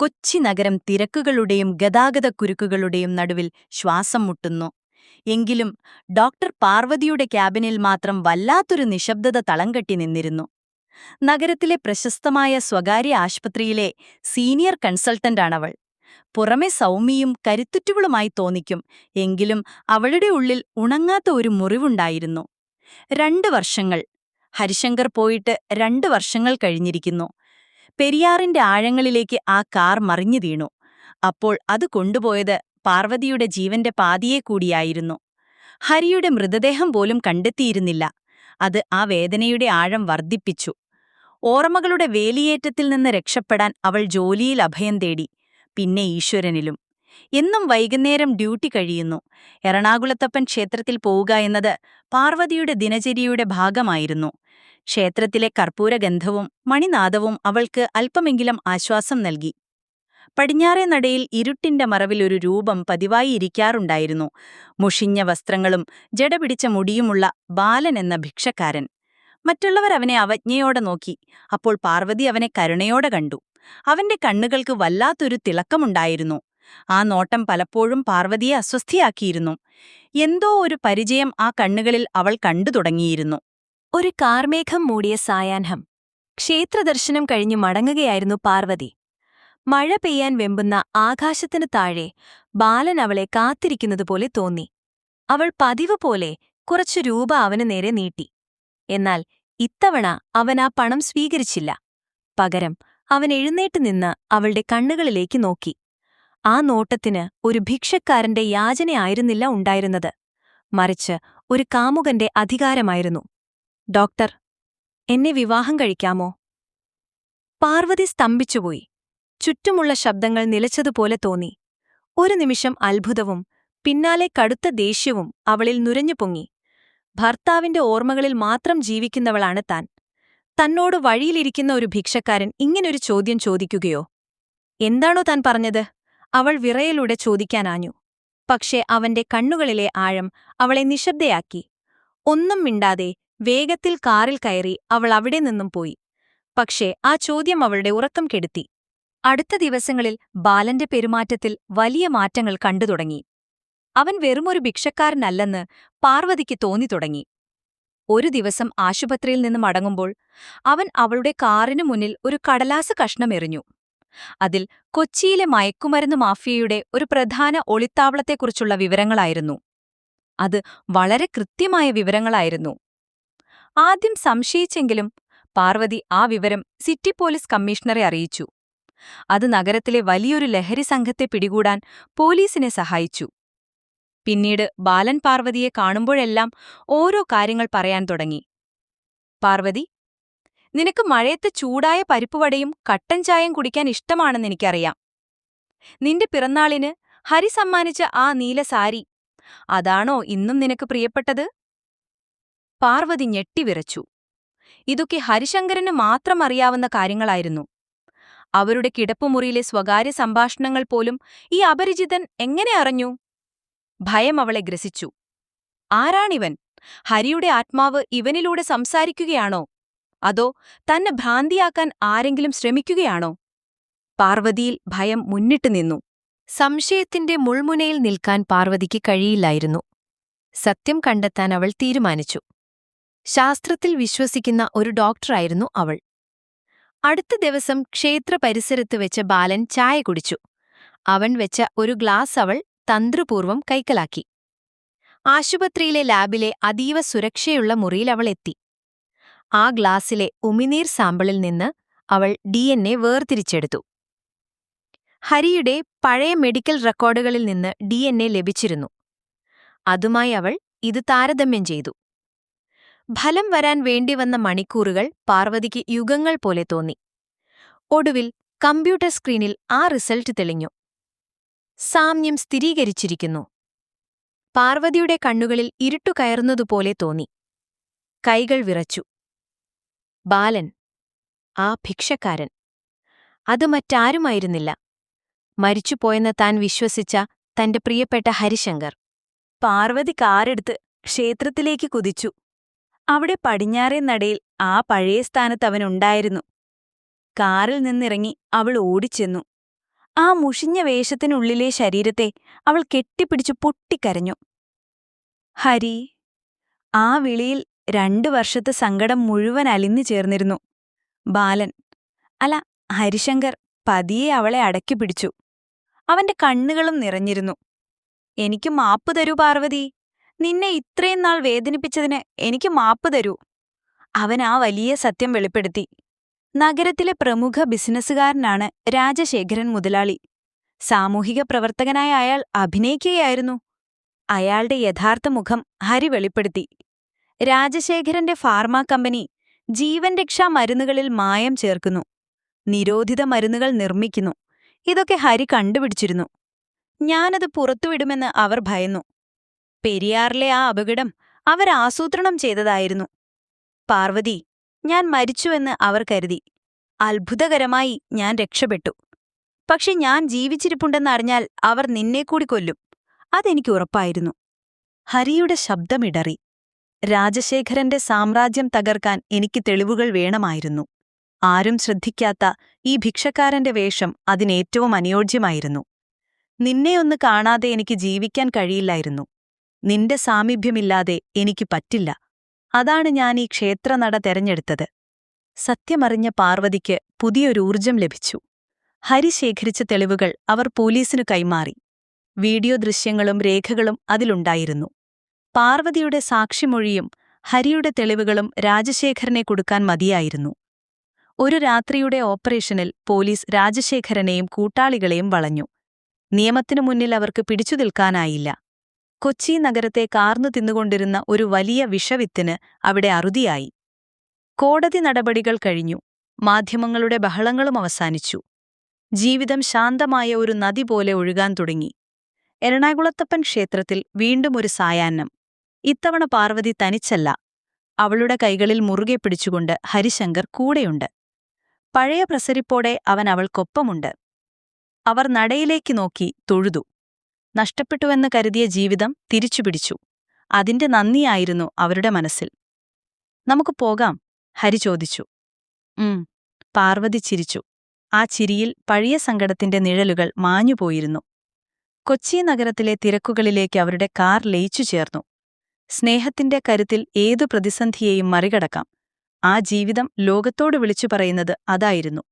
കൊച്ചി നഗരം തിരക്കുകളുടെയും ഗതാഗതക്കുരുക്കുകളുടെയും നടുവിൽ ശ്വാസം മുട്ടുന്നു. എങ്കിലും ഡോക്ടർ പാർവതിയുടെ ക്യാബിനിൽ മാത്രം വല്ലാത്തൊരു നിശബ്ദത തളംകെട്ടി നിന്നിരുന്നു. നഗരത്തിലെ പ്രശസ്തമായ സ്വകാര്യ ആശുപത്രിയിലെ സീനിയർ കൺസൾട്ടന്റാണവൾ. പുറമെ സൗമ്യയും കരുത്തുറ്റുകളുമായി തോന്നിക്കും എങ്കിലും അവളുടെ ഉള്ളിൽ ഉണങ്ങാത്ത ഒരു മുറിവുണ്ടായിരുന്നു. രണ്ട് വർഷങ്ങൾ. ഹരിശങ്കർ പോയിട്ട് രണ്ട് വർഷങ്ങൾ കഴിഞ്ഞിരിക്കുന്നു. പെരിയാറിന്റെ ആഴങ്ങളിലേക്ക് ആ കാർ മറിഞ്ഞു വീണു. അപ്പോൾ അത് കൊണ്ടുപോയത് പാർവതിയുടെ ജീവന്റെ പാതിയെ കൂടിയായിരുന്നു. ഹരിയുടെ മൃതദേഹം പോലും കണ്ടെത്തിയിരുന്നില്ല. അത് ആ വേദനയുടെ ആഴം വർദ്ധിപ്പിച്ചു. ഓർമ്മകളുടെ വേലിയേറ്റത്തിൽ നിന്ന് രക്ഷപ്പെടാൻ അവൾ ജോലിയിൽ അഭയം തേടി പിന്നെ ഈശ്വരനിലും. എന്നും വൈകുന്നേരം ഡ്യൂട്ടി കഴിയുന്നു. എറണാകുളത്തപ്പൻ ക്ഷേത്രത്തിൽ പോവുക എന്നത് പാർവതിയുടെ ദിനചര്യയുടെ ഭാഗമായിരുന്നു. ക്ഷേത്രത്തിലെ കർപ്പൂരഗന്ധവും മണിനാദവും അവൾക്ക് അല്പമെങ്കിലും ആശ്വാസം നൽകി. പടിഞ്ഞാറേ നടയിൽ ഇരുട്ടിന്റെ മറവിലൊരു രൂപം പതിവായി ഇരിക്കാറുണ്ടായിരുന്നു. മുഷിഞ്ഞ വസ്ത്രങ്ങളും ജടപിടിച്ച മുടിയുമുള്ള ബാലൻ എന്ന ഭിക്ഷക്കാരൻ. മറ്റുള്ളവർ അവനെ അവജ്ഞയോടെ നോക്കി. അപ്പോൾ പാർവതി അവനെ കരുണയോടെ കണ്ടു. അവന്റെ കണ്ണുകൾക്ക് വല്ലാത്തൊരു തിളക്കമുണ്ടായിരുന്നു. ആ നോട്ടം പലപ്പോഴും പാർവതിയെ അസ്വസ്ഥയാക്കിയിരുന്നു. എന്തോ ഒരു പരിചയം ആ കണ്ണുകളിൽ അവൾ കണ്ടു തുടങ്ങിയിരുന്നു. ഒരു കാർമേഘം മൂടിയ സായാഹ്നം. ക്ഷേത്രദർശനം കഴിഞ്ഞു മടങ്ങുകയായിരുന്നു പാർവതി. മഴ പെയ്യാൻ വെമ്പുന്ന ആകാശത്തിനു താഴെ ബാലൻ അവളെ കാത്തിരിക്കുന്നതുപോലെ തോന്നി. അവൾ പതിവ് പോലെ കുറച്ചു രൂപ അവനു നേരെ നീട്ടി. എന്നാൽ ഇത്തവണ അവൻ ആ പണം സ്വീകരിച്ചില്ല. പകരം അവൻ എഴുന്നേറ്റ് നിന്ന് അവളുടെ കണ്ണുകളിലേക്ക് നോക്കി. ആ നോട്ടത്തിന് ഒരു ഭിക്ഷക്കാരന്റെ യാചനയായിരുന്നില്ല ഉണ്ടായിരുന്നത്. മറിച്ച് ഒരു കാമുകന്റെ അധികാരമായിരുന്നു. ഡോക്ടർ എന്നെ വിവാഹം കഴിക്കാമോ? പാർവതി സ്തംഭിച്ചുപോയി. ചുറ്റുമുള്ള ശബ്ദങ്ങൾ നിലച്ചതുപോലെ തോന്നി. ഒരു നിമിഷം അത്ഭുതവും പിന്നാലെ കടുത്ത ദേഷ്യവും അവളിൽ നുരഞ്ഞു പൊങ്ങി. ഭർത്താവിന്റെ ഓർമ്മകളിൽ മാത്രം ജീവിക്കുന്നവളാണ് താൻ. തന്നോട് വഴിയിലിരിക്കുന്ന ഒരു ഭിക്ഷക്കാരൻ ഇങ്ങനൊരു ചോദ്യം ചോദിക്കുകയോ? എന്താണോ താൻ പറഞ്ഞത്? അവൾ വിറയലൂടെ ചോദിക്കാനാഞ്ഞു. പക്ഷേ അവന്റെ കണ്ണുകളിലെ ആഴം അവളെ നിശബ്ദയാക്കി. ഒന്നും മിണ്ടാതെ വേഗത്തിൽ കാറിൽ കയറി അവൾ അവിടെ നിന്നും പോയി. പക്ഷേ ആ ചോദ്യം അവളുടെ ഉറക്കം കെടുത്തി. അടുത്ത ദിവസങ്ങളിൽ ബാലന്റെ പെരുമാറ്റത്തിൽ വലിയ മാറ്റങ്ങൾ കണ്ടു തുടങ്ങി. അവൻ വെറുമൊരു ഭിക്ഷക്കാരനല്ലെന്ന് പാർവതിക്ക് തോന്നി തുടങ്ങി. ഒരു ദിവസം ആശുപത്രിയിൽ നിന്ന് മടങ്ങുമ്പോൾ അവൻ അവളുടെ കാറിനു മുന്നിൽ ഒരു കടലാസ് കഷ്ണം എറിഞ്ഞു. അതിൽ കൊച്ചിയിലെ മയക്കുമരുന്ന് മാഫിയയുടെ ഒരു പ്രധാന ഒളിത്താവളത്തെക്കുറിച്ചുള്ള വിവരങ്ങളായിരുന്നു. അത് വളരെ കൃത്യമായ വിവരങ്ങളായിരുന്നു. ആദ്യം സംശയിച്ചെങ്കിലും പാർവതി ആ വിവരം സിറ്റി പോലീസ് കമ്മീഷണറെ അറിയിച്ചു. അത് നഗരത്തിലെ വലിയൊരു ലഹരി സംഘത്തെ പിടികൂടാൻ പോലീസിനെ സഹായിച്ചു. പിന്നീട് ബാലൻ പാർവതിയെ കാണുമ്പോഴെല്ലാം ഓരോ കാര്യങ്ങൾ പറയാൻ തുടങ്ങി. പാർവതി നിനക്ക് മഴയത്ത് ചൂടായ പരിപ്പുവടയും കട്ടൻ ചായയും കുടിക്കാൻ ഇഷ്ടമാണെന്ന് എനിക്കറിയാം. നിന്റെ പിറന്നാളിന് ഹരി സമ്മാനിച്ച ആ നീല സാരി അതാണോ ഇന്നും നിനക്ക് പ്രിയപ്പെട്ടത്? പാർവതി ഞെട്ടിവിറച്ചു ഇതൊക്കെ ഹരിശങ്കരന് മാത്രം അറിയാവുന്ന കാര്യങ്ങളായിരുന്നു. അവരുടെ കിടപ്പുമുറിയിലെ സ്വകാര്യ സംഭാഷണങ്ങൾ പോലും ഈ അപരിചിതൻ എങ്ങനെ അറിഞ്ഞു? ഭയം അവളെ ഗ്രസിച്ചു. ആരാണിവൻ? ഹരിയുടെ ആത്മാവ് ഇവനിലൂടെ സംസാരിക്കുകയാണോ? അതോ തന്നെ ഭ്രാന്തിയാക്കാൻ ആരെങ്കിലും ശ്രമിക്കുകയാണോ? പാർവതിയിൽ ഭയം മുന്നിട്ടു നിന്നു. സംശയത്തിന്റെ മുൾമുനയിൽ നിൽക്കാൻ പാർവതിക്ക് കഴിയില്ലായിരുന്നു. സത്യം കണ്ടെത്താൻ അവൾ തീരുമാനിച്ചു. ശാസ്ത്രത്തിൽ വിശ്വസിക്കുന്ന ഒരു ഡോക്ടറായിരുന്നു അവൾ. അടുത്ത ദിവസം ക്ഷേത്ര പരിസരത്ത് വെച്ച് ബാലൻ ചായ കുടിച്ചു. അവൻ വെച്ച ഒരു ഗ്ലാസ് അവൾ തന്ത്രപൂർവം കൈക്കലാക്കി. ആശുപത്രിയിലെ ലാബിലെ അതീവ സുരക്ഷയുള്ള മുറിയിൽ അവൾ എത്തി. ആ ഗ്ലാസിലെ ഉമിനീർ സാമ്പിളിൽ നിന്ന് അവൾ ഡി എൻ എ വേർതിരിച്ചെടുത്തു. ഹരിയുടെ പഴയ മെഡിക്കൽ റെക്കോർഡുകളിൽ നിന്ന് ഡി ലഭിച്ചിരുന്നു. അതുമായി അവൾ ഇത് താരതമ്യം ചെയ്തു. ഫലം വരാൻ വേണ്ടിവന്ന മണിക്കൂറുകൾ പാർവതിക്ക് യുഗങ്ങൾ പോലെ തോന്നി. ഒടുവിൽ കമ്പ്യൂട്ടർ സ്ക്രീനിൽ ആ റിസൾട്ട് തെളിഞ്ഞു. സാമ്യം സ്ഥിരീകരിച്ചിരിക്കുന്നു. പാർവതിയുടെ കണ്ണുകളിൽ ഇരുട്ടുകയറുന്നതുപോലെ തോന്നി. കൈകൾ വിറച്ചു. ബാലൻ ആ ഭിക്ഷക്കാരൻ. അത് മറ്റാരുമായിരുന്നില്ല. മരിച്ചുപോയെന്ന് താൻ വിശ്വസിച്ച തന്റെ പ്രിയപ്പെട്ട ഹരിശങ്കർ. പാർവതി കാറെടുത്ത് ക്ഷേത്രത്തിലേക്ക് കുതിച്ചു. അവിടെ പടിഞ്ഞാറേ നടയിൽ ആ പഴയ സ്ഥാനത്ത് അവനുണ്ടായിരുന്നു കാറിൽ നിന്നിറങ്ങി അവൾ ഓടിച്ചെന്നു. ആ മുഷിഞ്ഞ വേഷത്തിനുള്ളിലെ ശരീരത്തെ അവൾ കെട്ടിപ്പിടിച്ചു പൊട്ടിക്കരഞ്ഞു. ഹരി ആ വിളിയിൽ രണ്ടു വർഷത്തെ സങ്കടം മുഴുവൻ അലിഞ്ഞു ചേർന്നിരുന്നു. ബാലൻ അല ഹരിശങ്കർ പതിയെ അവളെ അടക്കി പിടിച്ചു. അവന്റെ കണ്ണുകളും നിറഞ്ഞിരുന്നു. എനിക്ക് മാപ്പ് തരൂ പാർവതി നിന്നെ ഇത്രയും നാൾ വേദനിപ്പിച്ചതിന് എനിക്ക് മാപ്പ് തരൂ. അവൻ ആ വലിയ സത്യം വെളിപ്പെടുത്തി. നഗരത്തിലെ പ്രമുഖ ബിസിനസ്സുകാരനാണ് രാജശേഖരൻ മുതലാളി. സാമൂഹിക പ്രവർത്തകനായ അയാൾ അഭിനയിക്കുകയായിരുന്നു. അയാളുടെ യഥാർത്ഥ മുഖം ഹരി വെളിപ്പെടുത്തി. രാജശേഖരന്റെ ഫാർമ കമ്പനി ജീവൻ രക്ഷാ മരുന്നുകളിൽ മായം ചേർക്കുന്നു. നിരോധിത മരുന്നുകൾ നിർമ്മിക്കുന്നു. ഇതൊക്കെ ഹരി കണ്ടുപിടിച്ചിരുന്നു. ഞാനത് പുറത്തുവിടുമെന്ന് അവർ ഭയന്നു. പെരിയാറിലെ ആ അപകടം അവരാസൂത്രണം ചെയ്തതായിരുന്നു. പാർവതി ഞാൻ മരിച്ചുവെന്ന് അവർ കരുതി. അത്ഭുതകരമായി ഞാൻ രക്ഷപ്പെട്ടു. പക്ഷെ ഞാൻ ജീവിച്ചിരിപ്പുണ്ടെന്നറിഞ്ഞാൽ അവർ നിന്നെക്കൂടി കൊല്ലും. അതെനിക്ക് ഉറപ്പായിരുന്നു. ഹരിയുടെ ശബ്ദമിടറി. രാജശേഖരന്റെ സാമ്രാജ്യം തകർക്കാൻ എനിക്ക് തെളിവുകൾ വേണമായിരുന്നു. ആരും ശ്രദ്ധിക്കാത്ത ഈ ഭിക്ഷക്കാരന്റെ വേഷം അതിനേറ്റവും അനുയോജ്യമായിരുന്നു. നിന്നെയൊന്ന് കാണാതെ എനിക്ക് ജീവിക്കാൻ കഴിയില്ലായിരുന്നു. നിന്റെ സാമീപ്യമില്ലാതെ എനിക്ക് പറ്റില്ല. അതാണ് ഞാൻ ഈ ക്ഷേത്രനട തെരഞ്ഞെടുത്തത്. സത്യമറിഞ്ഞ പാർവതിക്ക് പുതിയൊരു ഊർജം ലഭിച്ചു. ഹരി ശേഖരിച്ച തെളിവുകൾ അവർ പോലീസിനു കൈമാറി. വീഡിയോ ദൃശ്യങ്ങളും രേഖകളും അതിലുണ്ടായിരുന്നു. പാർവതിയുടെ സാക്ഷിമൊഴിയും ഹരിയുടെ തെളിവുകളും രാജശേഖരനെ കൊടുക്കാൻ മതിയായിരുന്നു. ഒരു രാത്രിയുടെ ഓപ്പറേഷനിൽ പോലീസ് രാജശേഖരനെയും കൂട്ടാളികളെയും വളഞ്ഞു. നിയമത്തിനു മുന്നിൽ അവർക്ക് പിടിച്ചു നിൽക്കാനായില്ല. കൊച്ചി നഗരത്തെ കാർന്നു തിന്നുകൊണ്ടിരുന്ന ഒരു വലിയ വിഷവിത്തിന് അവിടെ അറുതിയായി. കോടതി നടപടികൾ കഴിഞ്ഞു. മാധ്യമങ്ങളുടെ ബഹളങ്ങളും അവസാനിച്ചു. ജീവിതം ശാന്തമായ ഒരു നദി പോലെ ഒഴുകാൻ തുടങ്ങി. എറണാകുളത്തപ്പൻ ക്ഷേത്രത്തിൽ വീണ്ടും ഒരു സായാഹ്നം. ഇത്തവണ പാർവതി തനിച്ചല്ല. അവളുടെ കൈകളിൽ മുറുകെ പിടിച്ചുകൊണ്ട് ഹരിശങ്കർ കൂടെയുണ്ട്. പഴയ പ്രസരിപ്പോടെ അവൻ അവൾക്കൊപ്പമുണ്ട്. അവർ നടയിലേക്ക് നോക്കി തൊഴുതു. നഷ്ടപ്പെട്ടുവെന്ന് കരുതിയ ജീവിതം തിരിച്ചുപിടിച്ചു. അതിന്റെ നന്ദിയായിരുന്നു അവരുടെ മനസ്സിൽ. നമുക്ക് പോകാം ഹരി ചോദിച്ചു. ഉം പാർവതി ചിരിച്ചു. ആ ചിരിയിൽ പഴയ സങ്കടത്തിന്റെ നിഴലുകൾ മാഞ്ഞുപോയിരുന്നു. കൊച്ചി നഗരത്തിലെ തിരക്കുകളിലേക്ക് അവരുടെ കാർ ലയിച്ചു ചേർന്നു സ്നേഹത്തിന്റെ കരുത്തിൽ ഏതു പ്രതിസന്ധിയെയും മറികടക്കാം. ആ ജീവിതം ലോകത്തോട് വിളിച്ചു പറയുന്നത് അതായിരുന്നു